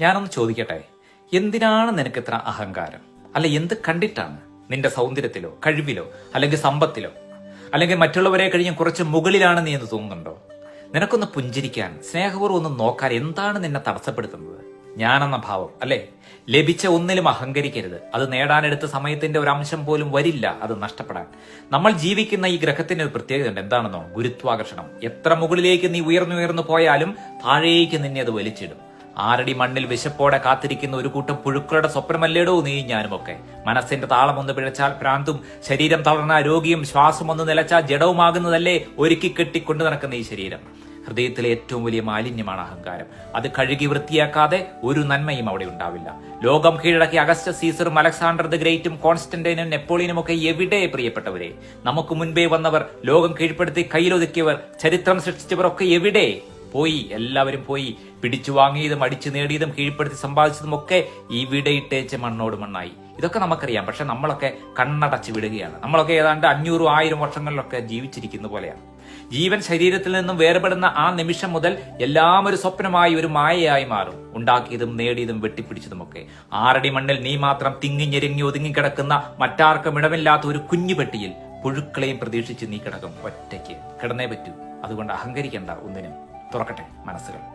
ഞാനൊന്ന് ചോദിക്കട്ടെ? എന്തിനാണ് നിനക്ക് ഇത്ര അഹങ്കാരം? അല്ല എന്ത് കണ്ടിട്ടാണ് നിന്റെ സൗന്ദര്യത്തിലോ കഴിവിലോ അല്ലെങ്കിൽ സമ്പത്തിലോ അല്ലെങ്കിൽ മറ്റുള്ളവരെ കഴിഞ്ഞ കുറച്ച് മുകളിലാണ് നീ എന്ന് തോന്നുന്നുണ്ടോ? നിനക്കൊന്ന് പുഞ്ചിരിക്കാൻ സ്നേഹപൂർവം ഒന്ന് നോക്കാൻ എന്താണ് നിന്നെ തടസ്സപ്പെടുത്തുന്നത്? ഞാനെന്ന ഭാവം അല്ലെ? ലഭിച്ച ഒന്നിലും അഹങ്കരിക്കരുത്. അത് നേടാനെടുത്ത സമയത്തിന്റെ ഒരു അംശം പോലും വരില്ല അത് നഷ്ടപ്പെടാൻ. നമ്മൾ ജീവിക്കുന്ന ഈ ഗ്രഹത്തിന്റെ ഒരു പ്രത്യേകത ഉണ്ട് എന്താണെന്നോ? ഗുരുത്വാകർഷണം. എത്ര മുകളിലേക്ക് നീ ഉയർന്നുയർന്നു ഉയർന്നു പോയാലും താഴേക്ക് നിന്നെ അത് വലിച്ചിടും. ആരടി മണ്ണിൽ വിശപ്പോടെ കാത്തിരിക്കുന്ന ഒരു കൂട്ടം പുഴുക്കളുടെ സ്വപ്നമല്ലേടോ നീ ഞാനും ഒക്കെ മനസ്സിന്റെ താളം ഒന്ന് പിഴച്ചാൽ പ്രാന്തും ശരീരം തളർന്ന രോഗിയും ശ്വാസം ഒന്ന് നിലച്ചാൽ ജഡവുമാകുന്നതല്ലേ ഒരുക്കി കെട്ടിക്കൊണ്ടു നടക്കുന്ന ഈ ശരീരം? ഹൃദയത്തിലെ ഏറ്റവും വലിയ മാലിന്യമാണ് അഹങ്കാരം. അത് കഴുകി വൃത്തിയാക്കാതെ ഒരു നന്മയും അവിടെ ഉണ്ടാവില്ല. ലോകം കീഴടക്കി അഗസ്റ്റ് സീസറും അലക്സാണ്ടർ ദ ഗ്രേറ്റും കോൺസ്റ്റന്റൈനും നെപ്പോളിയനും ഒക്കെ എവിടെ പ്രിയപ്പെട്ടവരെ? നമുക്ക് മുൻപേ വന്നവർ ലോകം കീഴ്പ്പെടുത്തി കയ്യിലൊതുക്കിയവർ ചരിത്രം സൃഷ്ടിച്ചവർ ഒക്കെ എവിടെ? പോയി എല്ലാവരും പോയി. പിടിച്ചു വാങ്ങിയതും അടിച്ചു നേടിയതും കീഴ്പ്പെടുത്തി സമ്പാദിച്ചതും ഒക്കെ ഇവിടെ ഇട്ടേച്ച് മണ്ണോട് മണ്ണായി. ഇതൊക്കെ നമുക്കറിയാം. പക്ഷെ നമ്മളൊക്കെ കണ്ണടച്ച് വിടുകയാണ്. നമ്മളൊക്കെ ഏതാണ്ട് അഞ്ഞൂറും ആയിരം വർഷങ്ങളിലൊക്കെ ജീവിച്ചിരിക്കുന്ന പോലെയാണ്. ജീവൻ ശരീരത്തിൽ നിന്നും വേർപെടുന്ന ആ നിമിഷം മുതൽ എല്ലാം ഒരു സ്വപ്നമായി ഒരു മായയായി മാറും. ഉണ്ടാക്കിയതും നേടിയതും വെട്ടിപ്പിടിച്ചതുമൊക്കെ. ആറടി മണ്ണിൽ നീ മാത്രം തിങ്ങിഞ്ഞെരുങ്ങി ഒതുങ്ങിക്കിടക്കുന്ന മറ്റാർക്കും ഇടമില്ലാത്ത ഒരു കുഞ്ഞു പെട്ടിയിൽ പുഴുക്കളെയും പ്രതീക്ഷിച്ച് നീ കിടക്കും ഒറ്റയ്ക്ക്. കിടന്നേ പറ്റൂ. അതുകൊണ്ട് അഹങ്കരിക്കേണ്ട ഒന്നിനും. തുറക്കട്ടെ മനസ്സുകൾ.